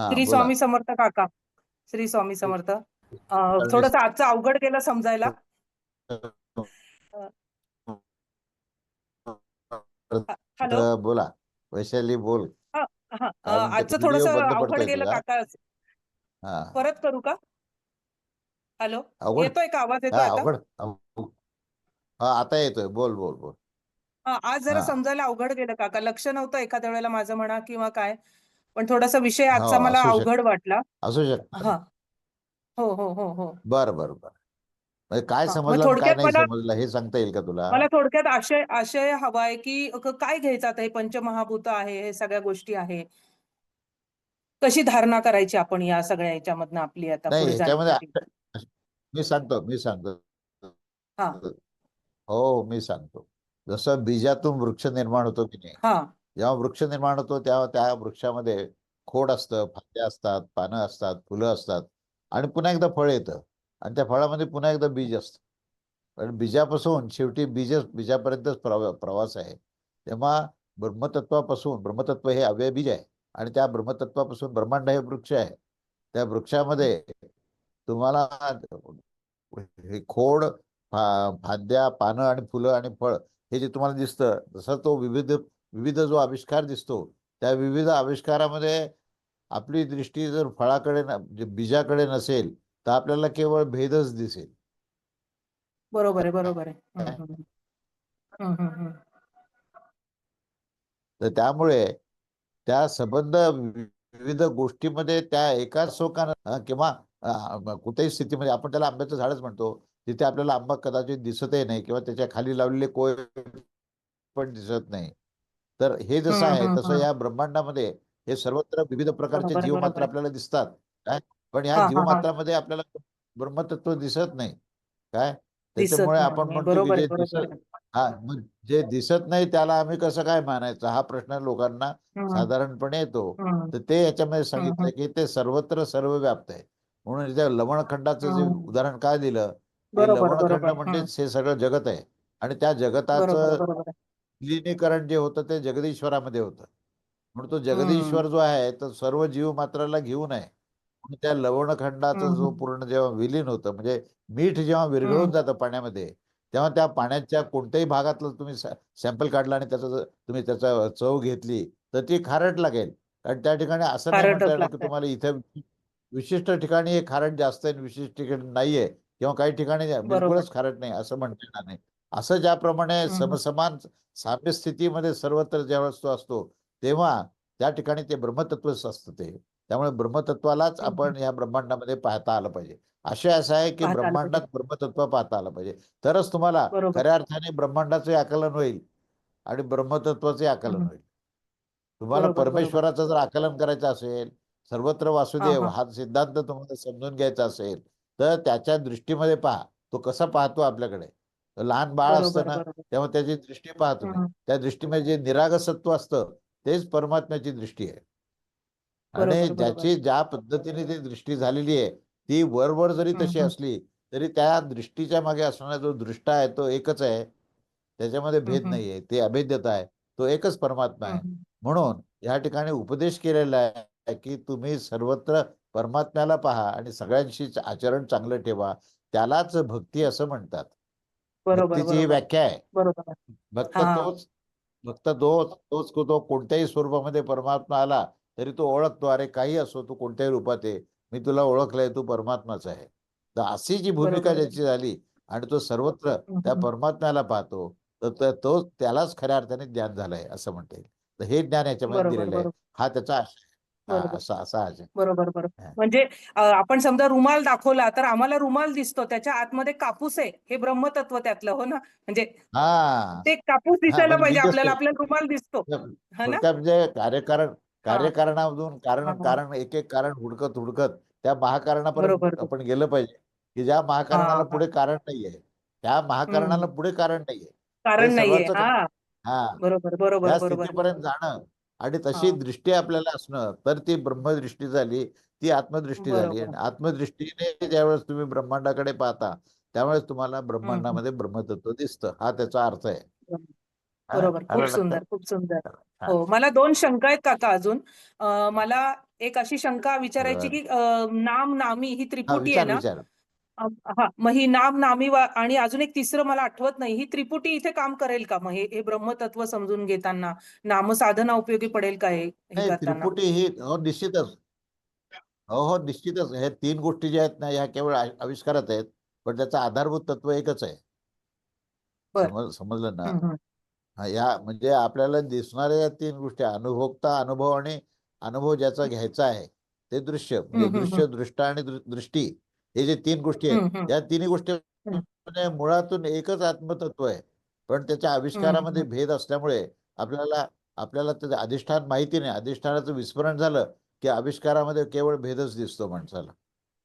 श्री स्वामी समर्थ काका. श्री स्वामी समर्थ. थोडस आजचं अवघड गेलं समजायला. हॅलो. बोला. वैशाली बोल? आजचं थोडस अवघड गेलं. काका. हा. परत करू का? हॅलो. येतोय का आवाज? येतोय आता? अवघड. अव- आता येतोय. बोल बोल बोल. हा, आज जरा. समजायला अवघड गेलं काका. लक्ष नव्हतं एखाद्या वेळेला माझं म्हणा किंवा काय. पण थोडासा विषय हो, आजचा मला असू. अवघड वाटला. असू शकतं. हा. हो हो हो हो. बर बर बर. म्हणजे काय हा, मग समजलं आणि काय थोडक्यात नाही मला- समजलं हे सांगता येईल का तुला? मला थोडक्यात आशय आशय हवाय की क- काय घ्यायचं आता? हे पंचमहाभूत आहे हे सगळ्या गोष्टी आहे. कशी धारणा करायची आपण या सगळ्या याच्यामधनं आपली आता नाही पुढे ह्याच्यामध्ये जाण्यासाठी मी सांगतो मी सांगतो. हा. हो मी सांगतो. जसं बीजातून वृक्ष निर्माण होतो की नाही? हा. जेव्हा वृक्ष निर्माण होतो तेव्हा त्या वृक्षामध्ये खोड असतं फांद्या असतात पानं असतात फुलं असतात आणि पुन्हा एकदा फळ येतं आणि त्या फळामध्ये पुन्हा एकदा बीज असतं. पण बीजापासून शेवटी बीज बीजापर्यंतच प्रवा प्रवास आहे. तेव्हा ब्रह्मतत्वापासून ब्रह्मतत्व हे अव्यय बीज आहे आणि त्या ब्रह्मतत्वापासून ब्रह्मांड हे वृक्ष आहे. त्या वृक्षामध्ये तुम्हाला हे खोड फांद्या पानं आणि फुलं आणि फळ हे जे तुम्हाला दिसतं जसं तो विविध विविध जो आविष्कार दिसतो त्या विविध आविष्कारामध्ये आपली दृष्टी जर फळाकडे न- जे बीजाकडे नसेल तर आपल्याला केवळ भेदच दिसेल. बरोबर आहे बरोबर आहे. तर त्यामुळे त्या संबंध विविध गोष्टीमध्ये त्या एकाच शोकानं किंवा अं, कुठल्याही स्थितीमध्ये आपण त्याला आंब्याचं झाडच म्हणतो तिथे आपल्याला आंबा कदाचित दिसतही नाही किंवा त्याच्याखाली लावलेले कोय पण दिसत नाही. तर हे जसं आहे तसं. या ब्रह्मांडामध्ये हे सर्वत्र विविध प्रकारचे बरोबर, जीव बरोबर. मात्र आपल्याला दिसतात काय पण हा. जीवमात्रामध्ये आपल्याला ब्रह्मतत्व दिसत नाही काय त्याच्यामुळे. आपण म्हणतो जे दिसत. हा जे दिसत नाही त्याला आम्ही कसं काय मानायचं हा प्रश्न लोकांना साधारणपणे येतो तर ते याच्यामध्ये सांगितलं की ते सर्वत्र सर्व व्याप्त आहे म्हणून इथे लवणखंडाचं जे. उदाहरण काय दिलं लवणखंड. म्हणजेच हे सगळं जगत आहे आणि त्या जगताचं. विलिनीकरण जे होतं ते जगदीश्वरामध्ये होतं म्हणून तो जगदीश्वर जो आहे तो सर्व जीव मात्राला घेऊन आहे म्हणून त्या लवणखंडाचा जो. पूर्ण जेव्हा विलीन होतं म्हणजे मीठ जेव्हा विरघळून. जातं पाण्यामध्ये तेव्हा त्या पाण्याच्या कोणत्याही भागातलं तुम्ही सॅम्पल काढला आणि त्याचा तुम्ही त्याचा चव घेतली तर ती खारट लागेल कारण त्या ठिकाणी असं नाही खारटच म्हणता येणार की. तुम्हाला इथं विशिष्ट ठिकाणी हे खारट जास्त आहे विशिष्ट ठिकाणी नाहीये किंवा काही ठिकाणी बिलकुलच खारट नाही असं म्हणता येणार नाही असं ज्याप्रमाणे. समसमान साम्य स्थितीमध्ये सर्वत्र ज्यावेळेस तो असतो तेव्हा त्या ठिकाणी ते ब्रह्मतत्वच असतं ते त्यामुळे ब्रह्मतत्वालाच. आपण या ब्रह्मांडामध्ये पाहता आलं पाहिजे आशय असा आहे की ब्रह्मांडात ब्रह्मतत्व पाहता आलं पाहिजे तरच तुम्हाला. खऱ्या अर्थाने ब्रह्मांडाचे आकलन होईल आणि ब्रह्मतत्वाचे आकलन. होईल तुम्हाला. परमेश्वराचं जर आकलन करायचं असेल सर्वत्र वासुदेव. हा सिद्धांत तुम्हाला समजून घ्यायचा असेल तर त्याच्या दृष्टीमध्ये पहा तो कसा पाहतो आपल्याकडे लहान बाळ असतं ना तेव्हा त्याची दृष्टी पहा तुम्ही हम्म. त्या दृष्टीमध्ये जे निरागसत्व असतं तेच परमात्म्याची दृष्टी आहे आणि. ज्याची ज्या पद्धतीने ती दृष्टी झालेली आहे ती वरवर जरी तशी. असली तरी त्या दृष्टीच्या मागे असणारा जो दृष्टा आहे तो एकच आहे त्याच्यामध्ये भेद हम्म. नाहीये ते अभेद्यता आहे तो एकच परमात्मा आहे. म्हणून या ठिकाणी उपदेश केलेला आहे की तुम्ही सर्वत्र परमात्म्याला पहा आणि सगळ्यांशी आचरण चांगलं ठेवा त्यालाच भक्ती असं म्हणतात बरोबर भक्तीची ही बरोबर व्याख्या आहे बरोबर. भक्त हा. तोच भक्त तोच तोच को- तो कोणत्याही स्वरूपामध्ये परमात्मा आला तरी तो ओळखतो अरे काही असो तू कोणत्याही रूपात आहे मी तुला ओळखलंय तू परमात्माच आहे तर अशी जी भूमिका बरोबर. ज्याची झाली आणि तो सर्वत्र हम्म. त्या परमात्म्याला पाहतो तर त- तो त्यालाच खऱ्या अर्थाने ज्ञान झालंय असं म्हणता येईल तर हे ज्ञान याच्यामध्ये बरोबर दिलेलं आहे बरोबर हा त्याचा आशय आहे. बरोबर. असा असा बरोबर बरोबर. म्हणजे आपण समजा रुमाल दाखवला तर आम्हाला रुमाल दिसतो. त्याच्या आतमध्ये कापूस आहे. हे ब्रह्मतत्व त्यातलं हो ना? म्हणजे हा. ते कापूस दिसायला पाहिजे. आपल्याला आपल्याला रुमाल दिसतो. हा म्हणजे कार्यकारण कार्यकारणामधून कारण. कारण एक एक कारण हुडकत हुडकत त्या महाकारणापर्यंत. आपण गेलं पाहिजे. की ज्या महाकारणाला. पुढे कारण नाहीये. त्या महाकारणाला पुढे कारण नाहीये. कारण नाहीये. हा. बरोबर बरोबर जाणं आणि तशी हा. दृष्टी आपल्याला असणं तर ती ब्रह्मदृष्टी झाली ती आत्मदृष्टी झाली. आणि आत्मदृष्टीने ज्यावेळेस तुम्ही ब्रह्मांडाकडे पाहता त्यावेळेस तुम्हाला ब्रह्मांडामध्ये ब्रह्मतत्व दिसतं हा त्याचा अर्थ आहे? बरोबर खूप? सुंदर खूप सुंदर हा. मला दोन शंका आहेत काका अजून मला एक अशी शंका विचारायची. की नाम नामी ही त्रिपुटी आहे ना हा मग ही नाम नामी वा- आणि अजून एक तिसरं मला आठवत नाही. ही त्रिपुटी इथे काम करेल का मग? हे हे ब्रह्मतत्व समजून घेताना नामसाधना उपयोगी पडेल का हे हे नाही करताना? त्रिपुटी ही हो निश्चितच. हो हो निश्चितच. हे तीन गोष्टी ज्या आहेत ना ह्या केवळ आ- आविष्कारात आहेत पण त्याचं आधारभूत तत्व एकच आहे. बर. समज समजलं ना? हम्म, हम्म. हा, या म्हणजे आपल्याला दिसणाऱ्या या तीन गोष्टी अनुभोक्ता अनुभव आणि अनुभव ज्याचा घ्यायचा आहे ते दृश्य म्हणजे हम्म, हम्म, दृश्य दृष्टा आणि दृ- दृष्टी हे जे तीन गोष्टी आहेत. या तिन्ही गोष्टी मुळातून एकच आत्मतत्व आहे. पण त्याच्या आविष्कारामध्ये भेद असल्यामुळे आपल्याला आपल्याला त्याचं अधिष्ठान माहिती नाही. अधिष्ठानाचं विस्मरण झालं की आविष्कारामध्ये केवळ भेदच दिसतो माणसाला.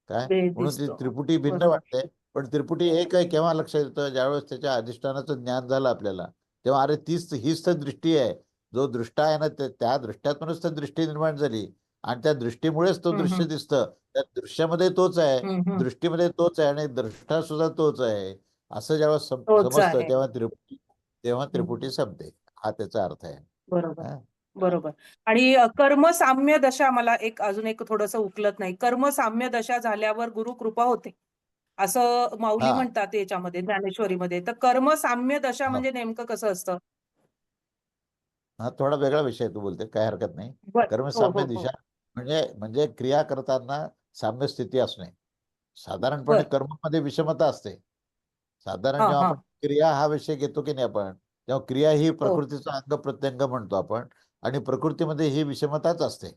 काय? म्हणून ती. त्रिपुटी भिन्न. वाटते. पण त्रिपुटी एक आहे केव्हा लक्षात येतं? ज्यावेळेस त्याच्या अधिष्ठानाचं ज्ञान झालं आपल्याला. तेव्हा अरे तीच हीच तर दृष्टी आहे. जो दृष्टा आहे ना त्या दृष्ट्यातूनच तर दृष्टी निर्माण झाली. आणि त्या दृष्टीमुळेच तो दृश्य. दिसतं. त्या दृश्यामध्ये तोच आहे. दृष्टीमध्ये तोच आहे आणि द्रष्टा सुद्धा तोच आहे. असं जेव्हा समजतं. तेव्हा त्रिपुटी तेव्हा. त्रिपुटी संपते हा त्याचा अर्थ आहे. बरोबर. हा. बरोबर. आणि कर्म साम्य दशा मला एक अजून एक थोडस उकलत नाही. कर्म साम्य दशा झाल्यावर गुरु कृपा होते. असं माऊली हा. म्हणतात याच्यामध्ये ज्ञानेश्वरीमध्ये. तर कर्म साम्य दशा हा. म्हणजे नेमकं कसं असतं? हा थोडा वेगळा विषय तू बोलते. काय हरकत नाही. कर्म हो साम्य हो हो. दिशा म्हणजे म्हणजे क्रिया करताना साम्य स्थिती असणे. साधारणपणे. कर्मामध्ये विषमता असते. साधारण जेव्हा आपण क्रिया हा विषय घेतो की नाही आपण तेव्हा क्रिया ही हो. प्रकृतीचा अंग प्रत्यंग म्हणतो आपण आणि प्रकृतीमध्ये ही विषमताच असते.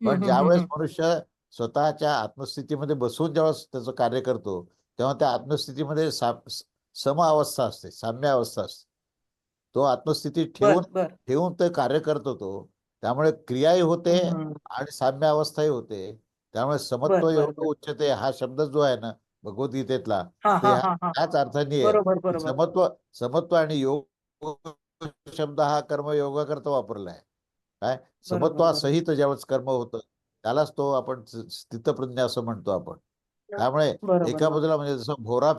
पण ज्यावेळेस मनुष्य स्वतःच्या आत्मस्थितीमध्ये बसून जेव्हा त्याचं कार्य करतो तेव्हा त्या आत्मस्थितीमध्ये सम अवस्था असते साम्य अवस्था असते. तो आत्मस्थिती ठेवून ठेवून ते कार्य करत होतो त्यामुळे क्रियाही होते आणि साम्य अवस्थाही होते. त्यामुळे समत्व बर उच्चते हा शब्द जो आहे ना भगवद्गीतेतला त्याच अर्थाने समत्व समत्व आणि योग शब्द हा कर्म योगाकरता वापरला आहे. काय? बरोबर समत्वासहित ज्यावेळेस कर्म होतं त्यालाच तो आपण स्थितप्रज्ञ असं म्हणतो आपण. त्यामुळे एका बाजूला म्हणजे जसं भोरा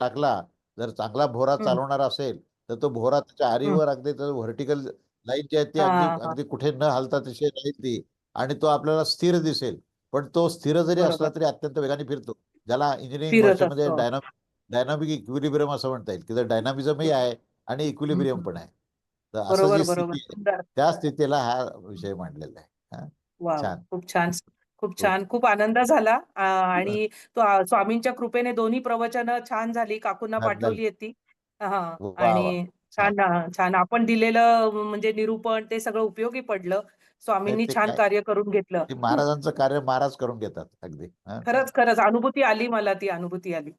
टाकला जर चांगला भोरा चालवणारा असेल तर तो भोरा त्याच्या. आरीवर अगदी व्हर्टिकल लाईन जी आहे ती अगदी अगदी कुठे न हालता तशी राहील ती आणि तो आपल्याला स्थिर दिसेल. पण तो स्थिर जरी असला तरी अत्यंत वेगाने फिरतो. ज्याला इंजिनिअरिंग भाषेमध्ये डायनामिक डायनामिक इक्विलिब्रियम असं म्हणता येईल. की तर डायनामिझमही आहे आणि इक्विलिब्रियम. पण आहे. तर असं जी स्थिती त्या स्थितीला हा विषय मांडलेला आहे. हा. छान. खूप छान. खूप छान. खूप आनंद झाला. आणि तो स्वामींच्या कृपेने दोन्ही प्रवचनं छान झाली. काकूंना. पाठवली हा. वा आणि छान. छान. आपण दिलेलं म्हणजे निरूपण ते सगळं उपयोगी पडलं. स्वामींनी छान कार्य करून घेतलं. ते महाराजांचं कार्य महाराज करून घेतात अगदी. हा. खरंच खरंच. अनुभूती आली मला ती अनुभूती आली.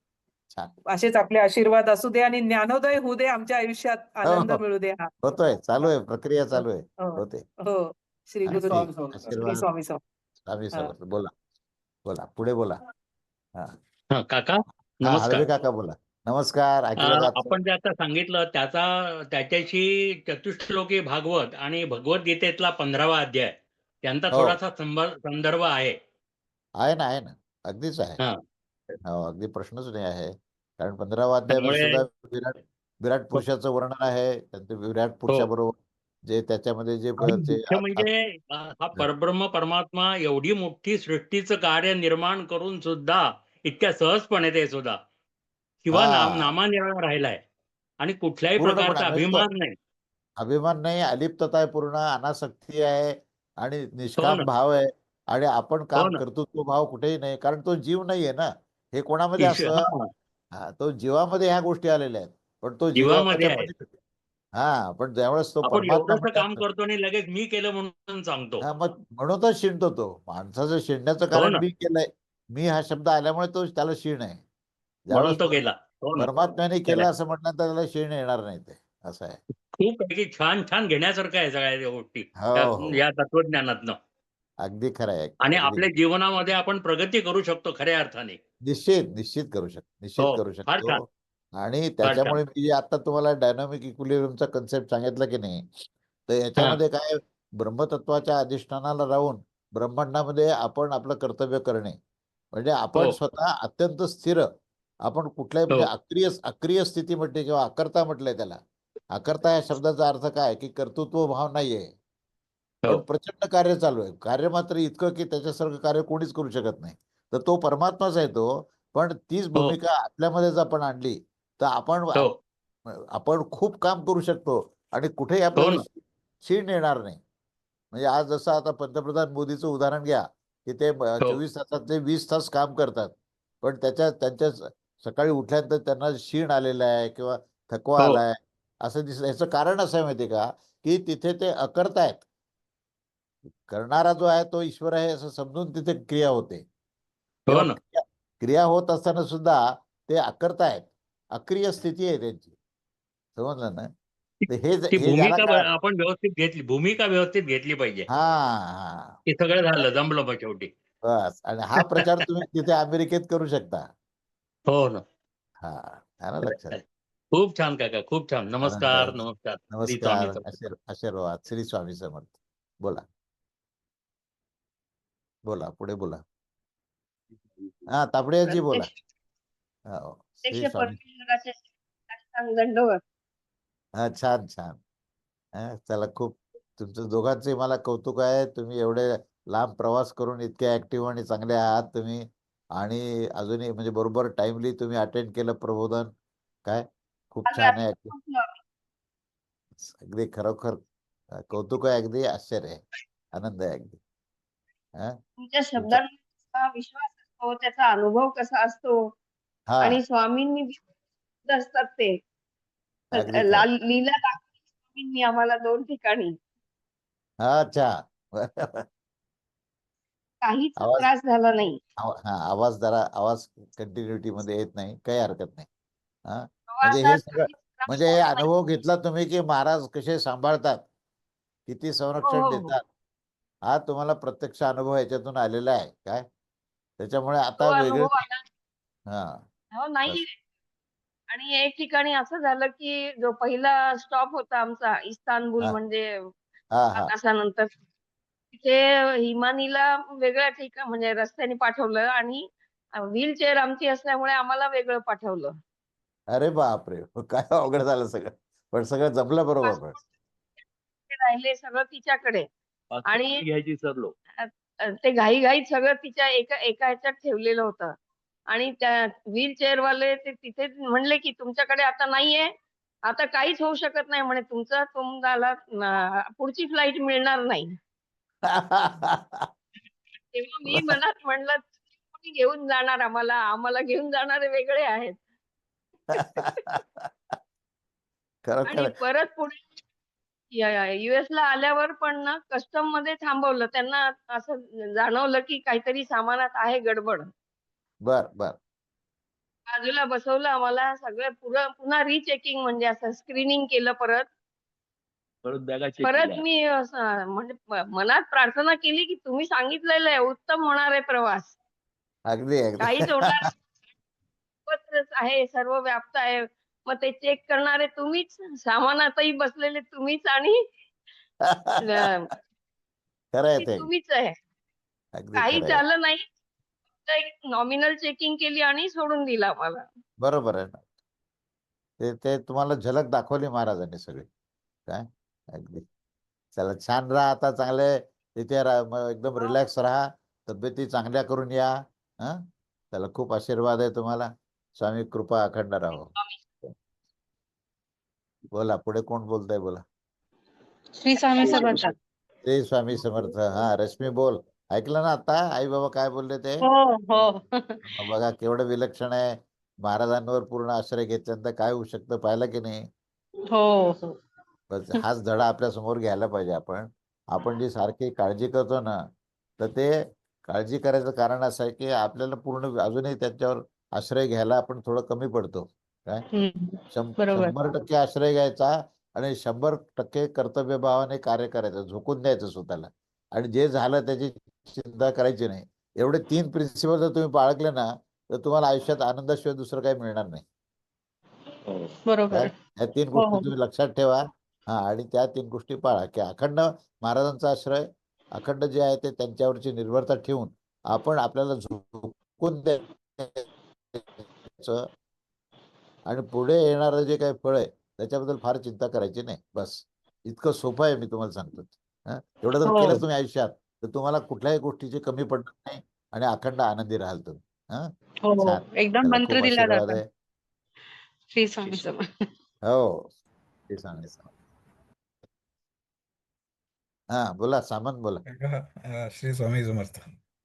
असेच आपले आशीर्वाद असू दे आणि ज्ञानोदय होऊ दे आमच्या आयुष्यात आनंद हो. मिळू दे हा. होतोय चालू आहे प्रक्रिया चालू आहे. हो होते. हो. श्री हा, गुरु स्वामी. स्वामी हा. समर्थ बोला. बोला. पुढे बोला. हा. हा काका हा काका बोला. नमस्कार ऐकलं अं, का आपण जे आता सांगितलं त्याचा त्याच्याशी चतुश्लोकी भागवत आणि भगवद्गीतेतला पंधरावा अध्याय त्यांचा हो. थोडासा संभ- संदर्भ आहे. आहे ना आहे ना. अगदीच आहे. हा. हो अगदी प्रश्नच नाही आहे. कारण पंधरावा अध्यायामध्ये त्यामुळे- सुद्धा विराट विराट पुरुषाचं वर्णन आहे. त्यांचं विराट पुरुषाबरोबर जे त्याच्यामध्ये जे हो. आणि जे मुख्य म्हणजे अं, हा. परब्रह्म परमात्मा एवढी मोठी सृष्टीचं कार्य निर्माण करून सुद्धा इतक्या सहजपणे ते सुद्धा किंवा हा. नाम नामानिराळा राहिलाय. आणि कुठल्याही प्रकारचा तो- अभिमान नाही. अभिमान नाही अलिप्तता आहे पूर्ण अनासक्ती आहे आणि निष्काम हो ना. भाव आहे आणि आपण काम ना. कर्तृत्व भाव कुठेही नाही. कारण तो जीव नाहीये ना. हे कोणामध्ये असतं हा. हा तो जीवामध्ये ह्या गोष्टी आलेल्या आहेत. पण तो जीवामध्ये हा पण ज्यावेळेस तो परमात्मा काम करतो आणि लगेच मी केलं म्हणून सांगतो. हा, मग म्हणूनच शिणतो तो. माणसाचं शिणण्याचं हो कारण. मी केलंय. मी हा शब्द आल्यामुळे तो त्याला शिण आहे. म्हणून तो हो ना परमात्म्याने केलं. असं म्हटलं तर त्याला शिण येणार नाही ते असं आहे. खूप पैकी छान छान घेण्यासारखं आहे सगळ्या गोष्टी. हो हो. या तत्वज्ञानातनं. अगदी खरं आहे. आणि आपल्या जीवनामध्ये आपण प्रगती करू शकतो खऱ्या अर्थाने. निश्चित निश्चित करू शकतो निश्चित हो, करू. शकतो. आणि त्याच्यामुळे मी आता तुम्हाला डायनामिक इक्विलिब्रियमचा कन्सेप्ट सांगितलं की नाही तर याच्यामध्ये काय ब्रह्मतत्वाच्या अधिष्ठानाला राहून ब्रह्मांडामध्ये आपण आपलं कर्तव्य करणे. म्हणजे आपण हो. स्वतः अत्यंत स्थिर आपण कुठल्याही म्हणजे हो. अक्रिय अक्रिय स्थिती म्हटली किंवा अकर्ता म्हटलंय त्याला. अकर्ता या शब्दाचा अर्थ काय? की कर्तृत्व भाव नाहीये. पण हो. प्रचंड कार्य चालू आहे. कार्य मात्र इतकं की त्याच्यासारखं कार्य कोणीच करू शकत नाही. तर तो परमात्माच आहे तो. पण तीच भूमिका आपल्यामध्येच आपण आणली तर आपण हो. आपण खूप काम करू शकतो आणि कुठेही हो ना. क्षीण येणार नाही. म्हणजे आज जसं आता पंतप्रधान मोदीचं उदाहरण घ्या की ते हो. चोवीस तासातले वीस तास काम करतात. पण त्याच्या त्यांच्या सकाळी उठल्यानंतर त्यांना क्षीण आलेला आहे किंवा थकवा हो. आलाय असं दिसत याचं कारण असं आहे माहिती का? की तिथे ते अकर्तायत. करणारा जो आहे तो ईश्वर आहे असं समजून तिथे क्रिया होते. हो क्रिया होत असताना सुद्धा ते अकर्तायत. अक्रिय स्थिती आहे त्यांची. समजलं ना? हे भूमिका आपण व्यवस्थित घेतली भूमिका व्यवस्थित घेतली पाहिजे. हा हा. सगळं झालं जमलं शेवटी. बस. आणि हा प्रचार तुम्ही तिथे अमेरिकेत करू शकता. हो ना. हा आलं लक्षात. खूप छान काका खूप छान. नमस्कार. नमस्कार. श्री नमस्कार स्वामी समर्थ. आशीर- आशीर्वाद. श्री स्वामी समर्थ. बोला. बोला पुढे बोला. हा तापडेजी बोला. हो, श्री प्रत्यक्ष स्वामी. परमेश्वराचे साष्टांग दंडवत हा छान छान. हा, चला खूप तुमचं दोघांचे मला कौतुक आहे. तुम्ही एवढे लांब प्रवास करून इतके ऍक्टिव्ह आणि चांगले आहात. तुम्ही आणि अजूनही म्हणजे बरोबर टाइमली तुम्ही अटेंड केलं प्रबोधन. काय? खूप छान आहे. अगदी खरोखर कौतुक आहे अगदी आश्चर्य आहे. आनंद आहे अगदी. तुमच्या शब्दांचा विश्वास असतो? त्याचा अनुभव कसा असतो? आणि स्वामींनी असतात ते. लाल- स्वामींनी आम्हाला दोन ठिकाणी. अच्छा. काहीच आवाज- त्रास झाला नाही. आवा- हा आवाज जरा आवाज कंटिन्युटी मध्ये येत नाही काही हरकत नाही. हा म्हणजे हे सगळं- काहीच त्रास म्हणजे हे झाला नाही. अनुभव घेतला तुम्ही की महाराज कसे सांभाळतात? किती संरक्षण हो, हो. देतात? हा तुम्हाला प्रत्यक्ष अनुभव याच्यातून आलेला आहे काय? त्याच्यामुळे आता वेगळे अनुभव आला. हा. हो नाही आणि एक ठिकाणी असं झालं की जो पहिला स्टॉप होता आमचा इस्तानबुल हा. म्हणजे हा हा. तासानंतर तिथे हिमानीला वेगळ्या ठिकाण म्हणजे रस्त्याने पाठवलं आणि व्हीलचेअर आमची असल्यामुळे आम्हाला वेगळं पाठवलं. अरे बापरे! काय अवघड झालं सगळं. पण सगळं जमलं बरोबर राहिले सगळं तिच्याकडे. आणि- घ्यायची सरलो अ, ते घाईघाईत सगळं तिच्या एका एका ह्याच्यात ठेवलेलं होतं. आणि त्या व्हीलचेअर वाले ते तिथे म्हणले की तुमच्याकडे आता नाहीये. आता काहीच होऊ शकत नाही. म्हणे तुमचं तुम्हाला पुढची फ्लाईट मिळणार नाही. तेव्हा मी मनात म्हणलं कोणी घेऊन जाणार आम्हाला आम्हाला घेऊन जाणारे वेगळे आहेत. आणि परत पुढे युएस ला आल्यावर पण ना कस्टममध्ये थांबवलं. त्यांना असं जाणवलं की काहीतरी सामानात आहे गडबड. बर बर. बाजूला बसवलं आम्हाला सगळं पुरं पुन्हा रिचेकिंग म्हणजे असं स्क्रीनिंग केलं परत. परत बॅगा परत मी असं म्हणजे मनात प्रार्थना केली की तुम्ही सांगितलेलं आहे उत्तम होणार आहे प्रवास. अगदी अगदी. काहीच होणार आहे सर्व व्याप्त आहे. मग ते चेक करणारे तुम्हीच सामानातही बसलेले तुम्हीच आणि तुम्हीच आहे. काही झालं नाही नॉमिनल चेकिंग केली आणि सोडून दिला आम्हाला बरोबर आहे ना. ते ते तुम्हाला झलक दाखवली महाराजांनी सगळी. काय? अगदी. चला छान राहा आता चांगले. तिथे एकदम रिलॅक्स राहा. तब्येती चांगल्या करून या हा? चला खूप आशीर्वाद आहे तुम्हाला. स्वामी कृपा अखंड राहो. बोला पुढे कोण बोलताय बोला. श्री स्वामी समर्थ. ते स्वामी समर्थ. हा रश्मी बोल. ऐकलं ना आता? आई बाबा काय बोलले ते? हो. हो बघा केवढं विलक्षण आहे. महाराजांवर पूर्ण आश्रय घेतल्यानंतर काय होऊ शकतं पाहिलं की नाही? हो. हाच धडा आपल्यासमोर घ्यायला पाहिजे आपण. आपण जी सारखी काळजी करतो ना तर ते काळजी करायचं कारण असं आहे की आपल्याला पूर्ण अजूनही त्यांच्यावर आश्रय घ्यायला आपण थोडं कमी पडतो. बरोबर. शंभर टक्के आश्रय घ्यायचा आणि शंभर टक्के कर्तव्यभावाने कार्य करायचं झोकून द्यायचं स्वतःला. आणि जे झालं त्याची चिंता करायची नाही. एवढे तीन प्रिन्सिपल जर तुम्ही बाळगले ना तर तुम्हाला आयुष्यात आनंदाशिवाय दुसरं काही मिळणार नाही. बरोबर. काय? या तीन हो, गोष्टी हो. तुम्ही लक्षात ठेवा. हा आणि त्या तीन गोष्टी पाळा की अखंड महाराजांचा आश्रय अखंड जे आहे ते त्यांच्यावरची निर्भरता ठेवून आपण आपल्याला झोकून द्यायचं आणि पुढे येणारं जे काही फळ आहे त्याच्याबद्दल फार चिंता करायची नाही. बस. इतकं सोपं आहे मी तुम्हाला सांगतो. हं? एवढं जर हो. केलं तुम्ही आयुष्यात तर तुम्हाला कुठल्याही गोष्टीची कमी पडणार नाही आणि अखंड आनंदी राहाल तुम्ही. हं? हो हो एकदम मंत्र दिला आहे. श्री स्वामी हो ते हा बोला सामंत बोला. काका, अं, श्री स्वामी समर्थ.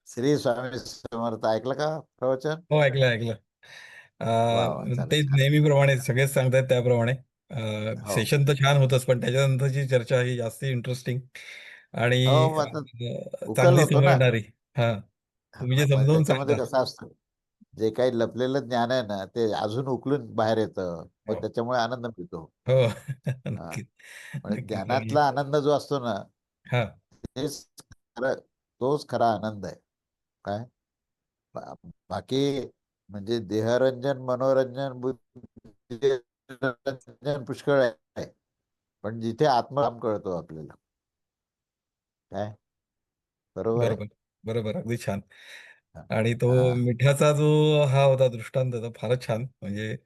श्री स्वामी समर्थ ऐकलं का प्रवचन? हो ऐकलं ऐकलं. वा अं, वा चालेल तेच छान नेहमीप्रमाणे सगळेच सांगतायत त्याप्रमाणे. हो. सेशन तर छान होतच पण त्याच्यानंतरची चर्चा ही जास्त इंटरेस्टिंग आणि हो मग आता अं, उकल चांगली होतो ना. समजणारी. हा तुम्ही जे मग समजावून त्याच्यामध्ये सांगता. कसं असतं जे काही लपलेलं ज्ञान आहे ना ते अजून उकलून बाहेर येतं. हो. मग त्याच्यामुळे आनंद मिळतो. हो हा. नक्कीच म्हणजे नक्कीच ज्ञानातला आनंद जो असतो ना हा. तेच खरं तोच खरा आनंद आहे. काय? बाकी म्हणजे देहरंजन मनोरंजन बुद्धिरंजन पुष्कळ आहे. पण जिथे आत्मराम कळतो आपल्याला. काय? बरोबर बरोबर अगदी छान. आणि तो मिठाचा जो हा होता दृष्टांत तो फारच छान. म्हणजे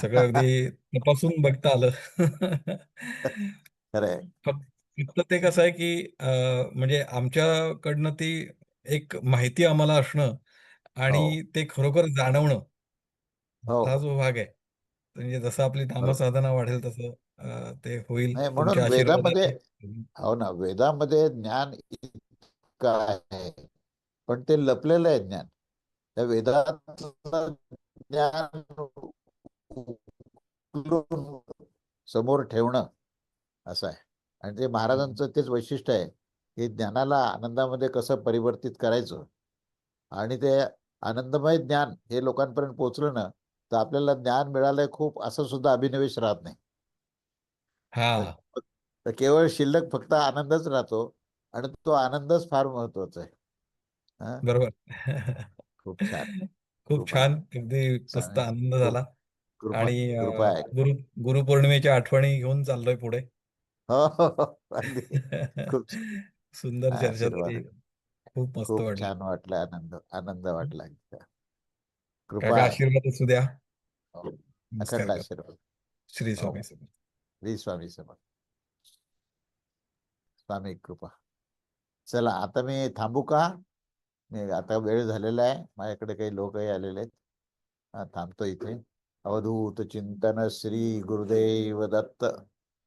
सगळं. अगदी तपासून बघता आलं. खरंय फक्त ते कसं आहे की अं, म्हणजे आमच्याकडनं ती एक माहिती आम्हाला असणं हो. आणि ते खरोखर जाणवणं हो. हा हो जो भाग आहे. म्हणजे जसं आपली बरोबर. नामसाधना वाढेल तसं अं, ते होईल. नाही म्हणून तुमच्या वेदामध्ये आशीर्वादाने हो ना वेदामध्ये ज्ञान इतकं आहे पण ते लपलेलं आहे ज्ञान. त्या वेदातलं ज्ञान उकलून समोर ठेवणं असं आहे. आणि ते महाराजांचं तेच वैशिष्ट्य आहे की ज्ञानाला आनंदामध्ये कसं परिवर्तित करायचं? आणि ते आनंदमय ज्ञान हे लोकांपर्यंत पोहोचलं ना तर आपल्याला ज्ञान मिळालंय खूप असं सुद्धा अभिनिवेश राहत नाही. तर हा केवळ शिल्लक फक्त आनंदच राहतो आणि तो आनंदच फार महत्त्वाचा आहे. हा? बरोबर. खूप छान. खूप छान. अगदी मस्त. आनंद झाला. आणि गुरु गुरुपौर्णिमेच्या आठवणी घेऊन चाललोय पुढे. हो हो हो. अगदी. खूप छान. सुंदर चर्चा आशीर्वाद झाली. खूप मस्त खूप वाटलं. छान वाटलं. आनंद आनंद वाटला कृपा काका आशीर्वाद असू द्या. हो. नमस्कार अखंड काका. आशीर्वाद. श्री हो. स्वामी समर्थ. श्री स्वामी समर्थ. स्वामी कृपा. चला आता मी थांबू का? मी आता वेळ झालेला आहे. माझ्याकडे काही लोकही आलेले आहेत. हा, थांबतो इथे. अवधूत चिंतन श्री गुरुदेव दत्त.